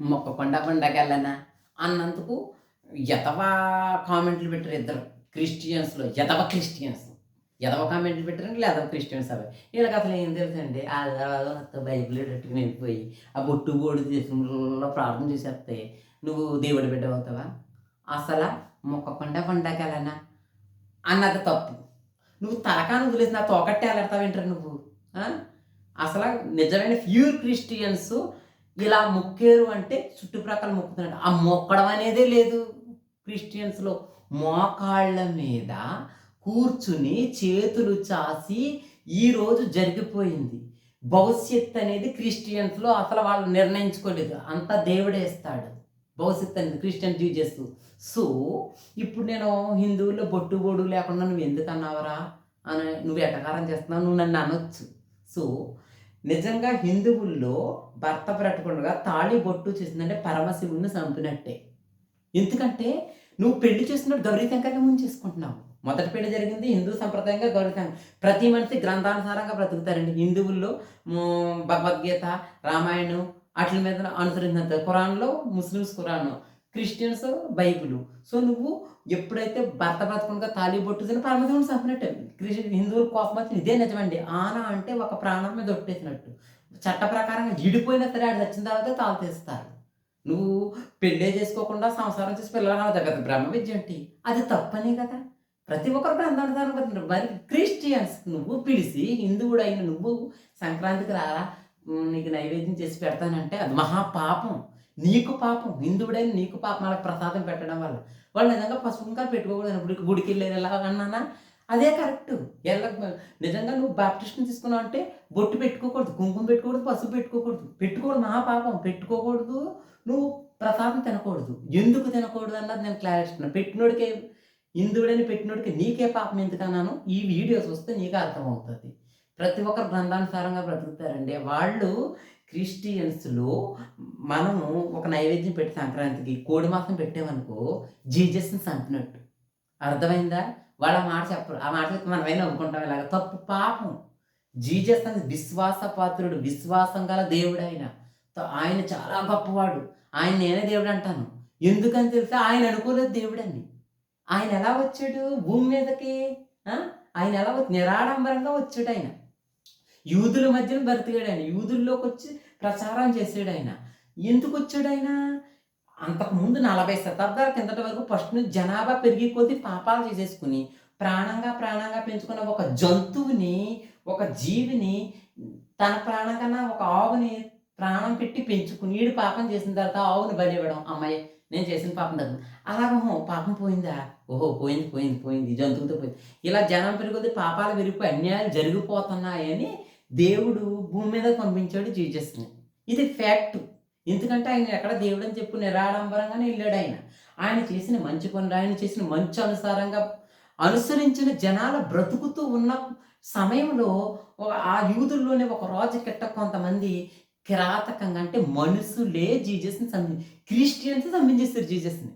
మొక్కకొండ పండగలనా అన్నందుకు ఎదవ కామెంట్లు పెట్టారు ఇద్దరు. క్రిస్టియన్స్లో ఎదవ క్రిస్టియన్స్. ఎదవ కామెంట్లు పెట్టారంటే లేదా క్రిస్టియన్స్ అవి. వీళ్ళకి అసలు ఏం తెలుసండి? ఆ బైబిల్ పెట్టుకుని వెళ్ళిపోయి ఆ బొట్టు బోడు దేశంలో ప్రార్థన చేసేస్తే నువ్వు దేవుడి బిడ్డ అవుతావా? అసలు మొక్కకొండ పండగలనా? అన్నది తప్పు. నువ్వు తలకాను వదిలేసి నా తోకట్టే వెళ్ళడతావేంటారు నువ్వు? అసలు నిజమైన ప్యూర్ క్రిస్టియన్స్ ఇలా మొక్కారు అంటే చుట్టుప్రక్కల మొక్కుతున్నాడు. ఆ మొక్కడం అనేదే లేదు. క్రిస్టియన్స్లో మోకాళ్ళ మీద కూర్చుని చేతులు చాసి ఈరోజు జరిగిపోయింది. భవిష్యత్ అనేది క్రిస్టియన్స్లో అసలు వాళ్ళు నిర్ణయించుకోలేదు. అంతా దేవుడే ఇస్తాడు. భవిష్యత్ అనేది క్రిస్టియన్ జీజస్ సో ఇప్పుడు నేను హిందువుల్లో బొట్టు బొడు లేకుండా నువ్వు ఎందుకు అన్నావరా? అని నువ్వు ఎటకారం చేస్తున్నావు? నువ్వు నన్ను అనొచ్చు. సో నిజంగా హిందువుల్లో భర్త పెట్టకుండా తాళి బొట్టు చేసిందంటే పరమశివుడిని చంపినట్టే. ఎందుకంటే నువ్వు పెళ్ళి చేసినప్పుడు గౌరీ శంకర్ని ముందు చేసుకుంటున్నావు. మొదటి పెళ్ళి జరిగింది హిందూ సంప్రదాయంగా గౌరీ ప్రతి మనిషి గ్రంథానుసారంగా బ్రతుకుతారండి. హిందువుల్లో భగవద్గీత రామాయణం వాటి మీద అనుసరించినంత. ఖురాన్లో Muslims Quran. Christians Bible. So నువ్వు ఎప్పుడైతే భర్త బ్రతకుండా తాళి బొట్టు తిని పరమశివుని క్రిస్టియన్ హిందువుల కోపం ఇదే నిజమండి. ఆన అంటే ఒక ప్రాణం మీద ఒట్టేసినట్టు. చట్ట ప్రకారంగా ఇడిపోయినా సరే ఆడు చచ్చిన తర్వాత తాళి తీస్తారు. నువ్వు పెళ్ళే చేసుకోకుండా సంసారం చేసి పిల్లలు తగ్గదు కదా బ్రహ్మ విద్య ఏంటి? అది తప్పనే కదా. ప్రతి ఒక్కరు గ్రంథానుసారం బతుకుతారు. మరి క్రిస్టియన్స్ నువ్వు పిలిచి హిందువుడు అయిన నువ్వు సంక్రాంతికి రారా? నీకు నైవేద్యం చేసి పెడతానంటే అది మహా పాపం. నీకు పాపం హిందువుడైన నీకు పాపం వాళ్ళకి ప్రసాదం పెట్టడం వల్ల. వాళ్ళు నిజంగా పసుపుంకాలు పెట్టుకోకూడదు గుడికి గుడికి వెళ్ళేది ఎలా అన్నానా? అదే కరెక్ట్. ఎల్ల నిజంగా నువ్వు బాప్టిస్ట్ని తీసుకున్నావు అంటే బొట్టు పెట్టుకోకూడదు కుంకుమ పెట్టుకోకూడదు పసుపు పెట్టుకోకూడదు. పెట్టుకోకూడదు మా పాపం. పెట్టుకోకూడదు నువ్వు ప్రసాదం తినకూడదు. ఎందుకు తినకూడదు అన్నది నేను క్లారిస్తున్నాను పెట్టినోడికే హిందువుడని పెట్టినోడికి నీకే పాపం ఎందుకన్నాను? ఈ వీడియోస్ వస్తే నీకు అర్థమవుతుంది. ప్రతి ఒక్కరు గ్రంథానుసారంగా బ్రతుకుతారండి. వాళ్ళు క్రిస్టియన్స్లో మనము ఒక నైవేద్యం పెట్టి సంక్రాంతికి కోడి మాసం పెట్టామనుకో జీజస్ని చంపినట్టు. అర్థమైందా? వాళ్ళ మాట చెప్పరు. ఆ మాట చెప్తే మనం అయినా అనుకుంటాం ఇలాగ తప్పు పాపం. జీజస్ అనేది విశ్వాసపాత్రుడు విశ్వాసం గల దేవుడు ఆయన ఆయన చాలా గొప్పవాడు. ఆయన నేనే దేవుడు అంటాను. ఎందుకని తెలిస్తే ఆయన అనుకోలేదు దేవుడని. ఆయన ఎలా వచ్చాడు? భూమి మీదకి ఆయన ఎలా వచ్చి నిరాడంబరంగా వచ్చాడు ఆయన. యూదుల మధ్యన బ్రతికాడు ఆయన యూదుల్లోకి వచ్చి ప్రచారం చేసాడు ఆయన ఎందుకు వచ్చాడు ఆయన అంతకుముందు నలభై శతాబ్దాల కిందట వరకు ఫస్ట్ నుంచి జనాభా పెరిగి కొద్ది పాపాలు చేసేసుకుని ప్రాణంగా ప్రాణంగా పెంచుకున్న ఒక జంతువుని ఒక జీవిని తన ప్రాణం కన్నా ఒక ఆవుని ప్రాణం పెట్టి పెంచుకుని ఈడు పాపం చేసిన తర్వాత ఆవుని బలి ఇవ్వడం అమ్మాయి నేను చేసిన పాపం తగ్గు అలాగో పాపం పోయిందా? ఓహో పోయింది పోయింది పోయింది జంతువుతో పోయింది. ఇలా జనం పెరిగితే పాపాలు పెరిగిపోయి అన్యాయాలు జరిగిపోతున్నాయని దేవుడు భూమి మీద పంపించాడు జీజస్ని. ఇది ఫ్యాక్ట్. ఎందుకంటే ఆయన ఎక్కడ దేవుడు అని చెప్పు నిరాడంబరంగానే వెళ్ళాడు ఆయన. ఆయన చేసిన మంచి పనులు ఆయన చేసిన మంచి అనుసారంగా అనుసరించిన జనాల బ్రతుకుతూ ఉన్న సమయంలో ఆ యూదుల్లోనే ఒక రోజు కిట్ట కొంతమంది కిరాతకంగా అంటే మనుషులే జీజస్ని చంపి క్రిస్టియన్స్ చంపించేస్తారు జీజస్ని.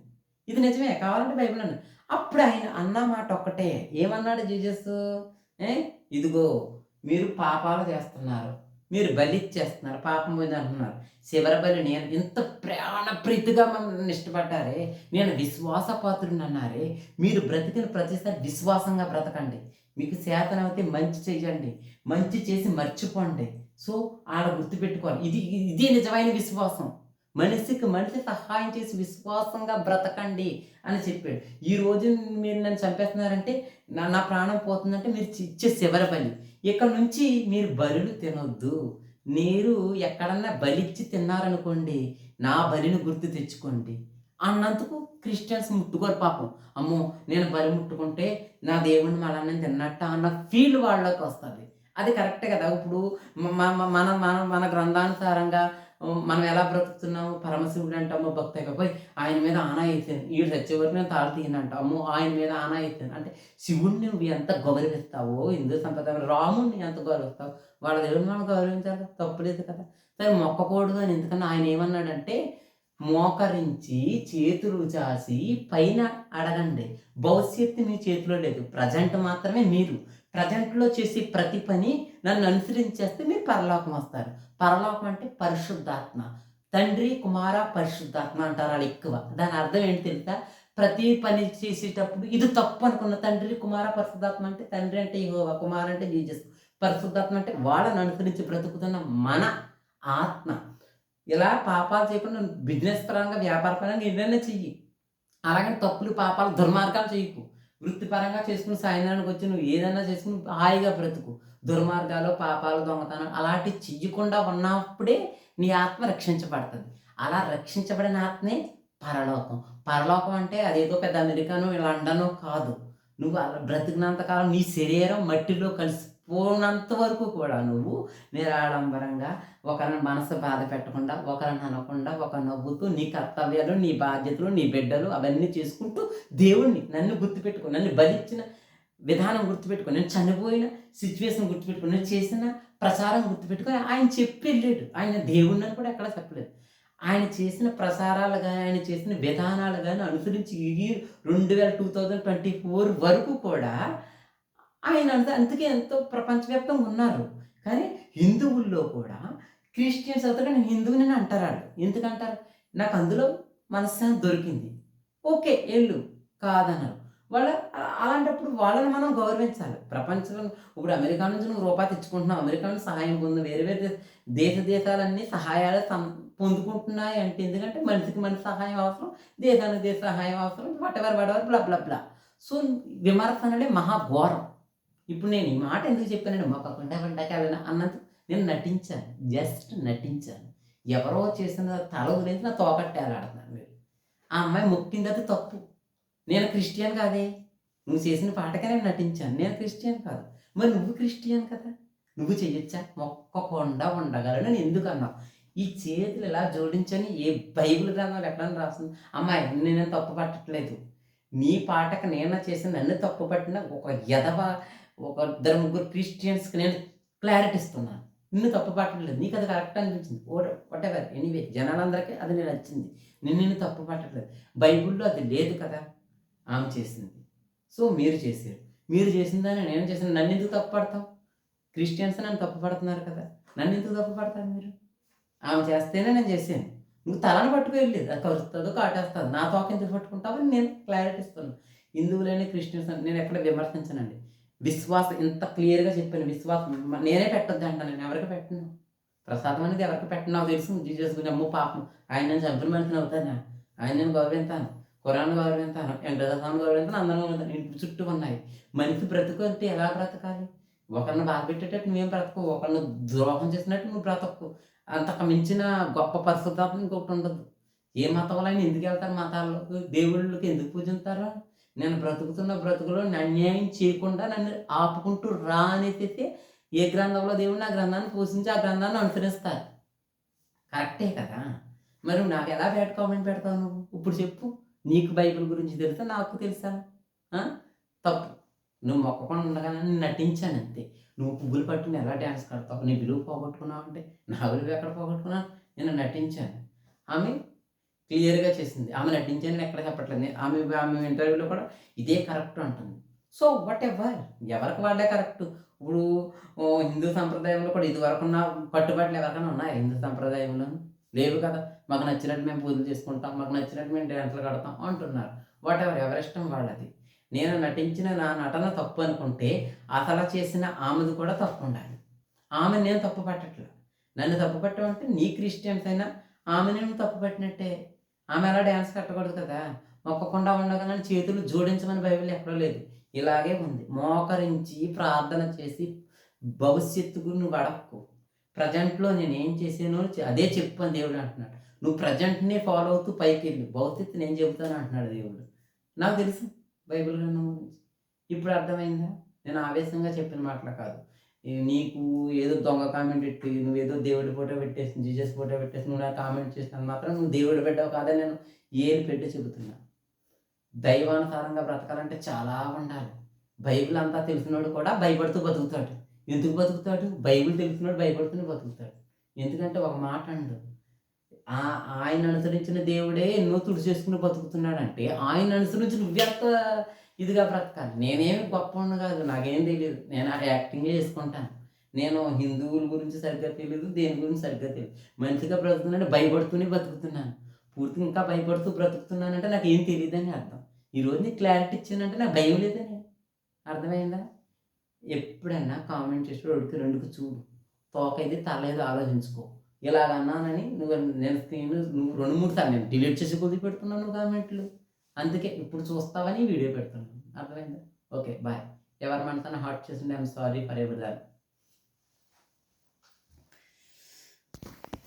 ఇది నిజమే కావాలంటే బైబిల్ అన్నాడు. అప్పుడు ఆయన అన్న మాట ఒక్కటే. ఏమన్నాడు జీజస్ ఏ? ఇదిగో మీరు పాపాలు చేస్తున్నారు. మీరు బలి ఇచ్చేస్తున్నారు. పాపం పోయింది అంటున్నారు. శివర బలి నేను ఇంత ప్రాణ ప్రీతిగా మమ్మల్ని ఇష్టపడ్డారే. నేను విశ్వాసపాత్రుని అన్నారే. మీరు బ్రతికిన ప్రతిసారి విశ్వాసంగా బ్రతకండి. మీకు చేతనైతే మంచి చేయండి మంచి చేసి మర్చిపోండి. సో ఆడ గుర్తుపెట్టుకోవాలి. ఇది ఇది నిజమైన విశ్వాసం. మనిషికి మనిషి సహాయం చేసి విశ్వాసంగా బ్రతకండి అని చెప్పాడు. ఈ రోజు మీరు నన్ను చంపేస్తున్నారంటే నా నా ప్రాణం పోతుందంటే మీరు ఇచ్చే శివర బలి. ఇక్కడ నుంచి మీరు బలులు తినొద్దు. మీరు ఎక్కడన్నా బలిచ్చి తిన్నారనుకోండి నా బలిని గుర్తు తెచ్చుకోండి. అన్నందుకు క్రిస్టియన్స్ ముట్టుకోరు పాపం. అమ్మో నేను బలి ముట్టుకుంటే నా దేవుడిని మళ్ళీ తిన్నట్ట అన్న ఫీల్ వాళ్ళకి వస్తుంది. అది కరెక్టే కదా? ఇప్పుడు మన మన మన గ్రంథానుసారంగా మనం ఎలా బ్రతుకుతున్నాము పరమశివుడు అంటాము భక్తి పోయి ఆయన మీద ఆనా అయితేను ఈడు చచ్చే వరకు నేను తాడు అమ్మో ఆయన మీద ఆనా అయితేను అంటే శివుణ్ణి నువ్వు ఎంత గౌరవిస్తావో హిందూ సంప్రదాయం రాముణ్ణి ఎంత గౌరవిస్తావు వాళ్ళ దేవుడిని మనం గౌరవించాలి తప్పులేదు కదా. సరే మొక్కకూడదు అని ఎందుకన్నా ఆయన ఏమన్నాడంటే మోకరించి చేతులు చాసి పైన అడగండి. భవిష్యత్తు మీ చేతిలో లేదు. ప్రజెంట్ మాత్రమే మీరు. ప్రజెంట్లో చేసే ప్రతి పని నన్ను అనుసరించేస్తే మీరు పరలోకం వస్తారు. పరలోకం అంటే పరిశుద్ధాత్మ. తండ్రి కుమార పరిశుద్ధాత్మ అంటారు వాళ్ళు ఎక్కువ. దాని అర్థం ఏంటి తెలుసా? ప్రతి పని చేసేటప్పుడు ఇది తప్పు అనుకున్న తండ్రి కుమార పరిశుద్ధాత్మ అంటే తండ్రి అంటే యెహోవా కుమార అంటే జీజస్ పరిశుద్ధాత్మ అంటే వాళ్ళని అనుసరించి బ్రతుకుతున్న మన ఆత్మ. ఇలా పాపాలు చేయకుండా బిజినెస్ పరంగా వ్యాపార పరంగా ఏదైనా చెయ్యి. అలాగని తప్పులు పాపాలు దుర్మార్గాలు చేయకు. వృత్తిపరంగా చేసుకుని సాయంత్రానికి వచ్చి నువ్వు ఏదైనా చేసుకుని హాయిగా బ్రతుకు. దుర్మార్గాలు పాపాలు దొంగతనం అలాంటివి చెయ్యకుండా ఉన్నప్పుడే నీ ఆత్మ రక్షించబడుతుంది. అలా రక్షించబడిన ఆత్మే పరలోకం. పరలోకం అంటే అదేదో పెద్ద అమెరికాను లండను కాదు. నువ్వు అలా బ్రతికినంత కాలం నీ శరీరం మట్టిలో కలిసి కలిసిపోనంత వరకు కూడా నువ్వు నిరాడంబరంగా ఒకరిని మనసు బాధ పెట్టకుండా ఒకరిని అనకుండా ఒక నవ్వుతూ నీ కర్తవ్యాలు నీ బాధ్యతలు నీ బిడ్డలు అవన్నీ చేసుకుంటూ దేవుణ్ణి నన్ను గుర్తుపెట్టుకో నన్ను బలిచ్చిన విధానం గుర్తుపెట్టుకో నేను చనిపోయిన సిచ్యువేషన్ గుర్తుపెట్టుకో నేను చేసిన ప్రచారం గుర్తుపెట్టుకొని ఆయన చెప్పి వెళ్ళాడు. ఆయన దేవుణ్ణి అని కూడా ఎక్కడ చెప్పలేదు. ఆయన చేసిన ప్రసారాలు కానీ ఆయన చేసిన విధానాలు కానీ అనుసరించి ఈ రెండు వేల టూ థౌజండ్ ట్వంటీ ఫోర్ వరకు కూడా ఆయన అందుకే ఎంతో ప్రపంచవ్యాప్తంగా ఉన్నారు కానీ హిందువుల్లో కూడా క్రిస్టియన్స్ అవుతారు నేను హిందువుని అంటారు వాళ్ళు ఎందుకంటారు? నాకు అందులో మనశ్శాంతి దొరికింది. ఓకే వెళ్ళు కాదన్నారు. వాళ్ళ అలాంటప్పుడు వాళ్ళని మనం గౌరవించాలి. ప్రపంచంలో ఇప్పుడు అమెరికా నుంచి నువ్వు రూపాయి తెచ్చుకుంటున్నావు. అమెరికా నుంచి సహాయం పొందు వేరే వేరే దేశ దేశాలన్నీ సహాయాలు సం- పొందుకుంటున్నాయి అంటే ఎందుకంటే మనిషికి మనిషి సహాయం అవసరం దేశానికి దేశ సహాయం అవసరం whatever whatever blah blah blah so విమర్శనలే మహాఘోరం. ఇప్పుడు నేను ఈ మాట ఎందుకు చెప్పానండి? మా పక్కంటే వంటకాలన అన్నంత నేను నటించాను. జస్ట్ నటించాను. ఎవరో చేసిన తల గురించి నా తోకట్టేలాడుతున్నాను మీరు ఆ అమ్మాయి మొక్కింది అది తప్పు. నేను క్రిస్టియన్ కాదే. నువ్వు చేసిన పాటకే నేను నటించాను. నేను క్రిస్టియన్ కాదు. మరి నువ్వు క్రిస్టియన్ కదా. నువ్వు చెయ్యొచ్చా? మొక్కకుండా ఉండగలను నేను ఎందుకు అన్నావు ఈ చేతులు ఇలా జోడించని ఏ బైబిల్ గ్రంథాలు ఎక్కడన్నా రాస్తుంది? అమ్మాయి నేను తప్పు పట్టట్లేదు. నీ పాటకు నేను చేసిన నన్ను తప్పు పట్టిన ఒక ఎదవ ఒక ఇద్దరు ముగ్గురు క్రిస్టియన్స్కి నేను క్లారిటీ ఇస్తున్నాను. నిన్ను తప్పు పట్టట్లేదు. నీకు అది కరెక్ట్ అనిపించింది. వాట్ ఎవర్ ఎనీవే జనాలందరికీ అది నేను నచ్చింది. నేను నిన్ను తప్పు పట్టట్లేదు. బైబిల్లో అది లేదు కదా. ఆమె చేసింది. సో మీరు చేశారు. మీరు చేసిందని నేను చేసిన నన్ను ఎందుకు తప్పు పడతావు? క్రిస్టియన్స్ నన్ను తప్పు పడుతున్నారు కదా. నన్ను ఎందుకు తప్పు పడతారు మీరు? ఆమె చేస్తేనే నేను చేశాను. నువ్వు తలను పట్టుకోలేదు అది కరుస్తుందో కాటేస్తుంది నా తోక ఎందుకు పట్టుకుంటావని నేను క్లారిటీ ఇస్తున్నాను. హిందువులైన క్రిస్టియన్స్ నేను ఎక్కడ విమర్శించనండి. విశ్వాసం ఇంత క్లియర్గా చెప్పాను విశ్వాసం. నేనే పెట్టొద్దు అంటాను నేను ఎవరికి పెట్టను? ప్రసాదం అనేది ఎవరికి పెట్టను? నాకు తెలుసు జీజస్ గురించి అమ్మ పాపం. ఆయన నేను చంపిన మనిషిని అవుతాను? ఆయన నేను గౌరవింతాను. ఖురాన్ గౌరవింతాను వెంకటేశ్వరం గౌరవింతాను అందరం గౌరవింతాను. ఇంటి చుట్టూ ఉన్నాయి. మనిషి బ్రతుకు అంటే ఎలా బ్రతకాలి? ఒకరిని బాధ పెట్టేటట్టు నువ్వేం బ్రతకు ఒకరిని ద్రోహం చేసినట్టు నువ్వు బ్రతకు అంతకు మించిన గొప్ప పరిశుద్ధాత్మ ఇంకొకటి ఉండదు. ఏ మతం అయినా ఎందుకు వెళ్తారు మతాల్లోకి దేవుళ్ళకి ఎందుకు పూజిస్తారు నేను బ్రతుకుతున్న బ్రతుకులో అన్యాయం చేయకుండా నన్ను ఆపుకుంటూ రా అనేసి ఏ గ్రంథంలో దేవుడు ఆ గ్రంథాన్ని పూజించి ఆ గ్రంథాన్ని అనుసరిస్తారు? కరెక్టే కదా. మరి నాకు ఎలా బ్యాడ్ కామెంట్ పెడతావు నువ్వు? ఇప్పుడు చెప్పు. నీకు బైబిల్ గురించి తెలుసా? నాకు తెలుసా? తప్పు. నువ్వు మొక్కకుండా ఉండగానే నేను నటించాను అంతే. నువ్వు పువ్వులు పట్టుకుని ఎలా డ్యాన్స్ కడతావు? నీ విలువ పోగొట్టుకున్నావు అంటే నా విలువ ఎక్కడ పోగొట్టుకున్నావు నేను నటించాను. ఆమె క్లియర్గా చేసింది. ఆమె నటించాను ఎక్కడ చెప్పట్లేదు. నేను- ఆమె ఆమె ఇంటర్వ్యూలో కూడా ఇదే కరెక్ట్ అంటుంది. సో వాట్ ఎవర్ ఎవరికి వాళ్ళే కరెక్ట్ ఇప్పుడు హిందూ సంప్రదాయంలో కూడా ఇదివరకు ఉన్న కట్టుబాట్లు ఎవరికైనా ఉన్నాయా హిందూ సంప్రదాయంలో? లేవు కదా. మాకు నచ్చినట్టు మేము పూజలు చేసుకుంటాం. మాకు నచ్చినట్టు మేము డ్యాన్సులు కడతాం అంటున్నారు. వాట్ ఎవర్ ఎవరిష్టం వాళ్ళది. నేను నటించిన నా నటన తప్పు అనుకుంటే అసలు చేసిన ఆమెది కూడా తప్పు ఉండాలి. ఆమె నేను తప్పు పట్టట్లేదు నన్ను తప్పు పట్టమంటే నీ క్రిస్టియన్స్ అయినా ఆమె నేను తప్పు పట్టినట్టే. ఆమె అలా డ్యాన్స్ కట్టకూడదు కదా? మొక్కకుండా ఉండగానే చేతులు జోడించమని బైబిల్ ఎక్కడో లేదు. ఇలాగే ఉంది. మోకరించి ప్రార్థన చేసి భవిష్యత్తుకు నువ్వు అడక్కు ప్రజెంట్లో నేను ఏం చేసానో అదే చెప్పు అని దేవుడు అంటున్నాడు. నువ్వు ప్రజెంట్నే ఫాలో అవుతూ పైకి వెళ్ళి. భవిష్యత్తు నేను చెబుతాను అంటున్నాడు దేవుడు. నాకు తెలుసు బైబిల్ గ్రంథం గురించి. ఇప్పుడు అర్థమైందా? నేను ఆవేశంగా చెప్పిన మాటలు కాదు. నీకు ఏదో దొంగ కామెంట్ పెట్టి నువ్వు ఏదో దేవుడి ఫోటో పెట్టేసి జీజస్ ఫోటో పెట్టేసి నువ్వు నాకు కామెంట్ చేస్తాను మాత్రం నువ్వు దేవుడు పెట్టావు కాదని నేను ఏది పెట్టి చెబుతున్నా. దైవానుసారంగా బ్రతకాలంటే చాలా ఉండాలి. బైబిల్ అంతా తెలిసినోడు కూడా భయపడుతూ బతుకుతాడు. ఎందుకు బతుకుతాడు? బైబిల్ తెలిసినోడు భయపడుతూనే బతుకుతాడు. ఎందుకంటే ఒక మాట అండు. ఆ ఆయన అనుసరించిన దేవుడే ఎన్నో తుడిచేసుకుని బతుకుతున్నాడంటే ఆయన అనుసరించి నువ్వెంత ఇదిగా బ్రతకాలి. నేనేమి గొప్ప కాదు నాకేం తెలియదు నేను యాక్టింగే చేసుకుంటాను. నేను హిందువుల గురించి సరిగ్గా తెలియదు దేని గురించి సరిగ్గా తెలియదు మంచిగా బ్రతుకుతున్నాను భయపడుతూనే బతుకుతున్నాను పూర్తిగా ఇంకా భయపడుతూ బ్రతుకుతున్నానంటే నాకు ఏం తెలియదని అర్థం ఈరోజు నీకు క్లారిటీ ఇచ్చానంటే నాకు భయం లేదని అర్థమైందా? ఎప్పుడన్నా కామెంట్ చేసి ఒకటికి రెండుకు చూడు. తోకైతే తలేదు ఆలోచించుకో. ఇలాగ అన్నానని నువ్వు నేను నువ్వు రెండు మూడు సార్లు నేను డిలీట్ చేసి కొద్ది పెడుతున్నాను కామెంట్లు అందుకే ఇప్పుడు చూస్తావని వీడియో పెడుతున్నాను. అర్థమైందా? Okay bye. ఎవరి మనసున హాట్ చేసిండే ఐమ్ సారీ ఫర్ ఎవరి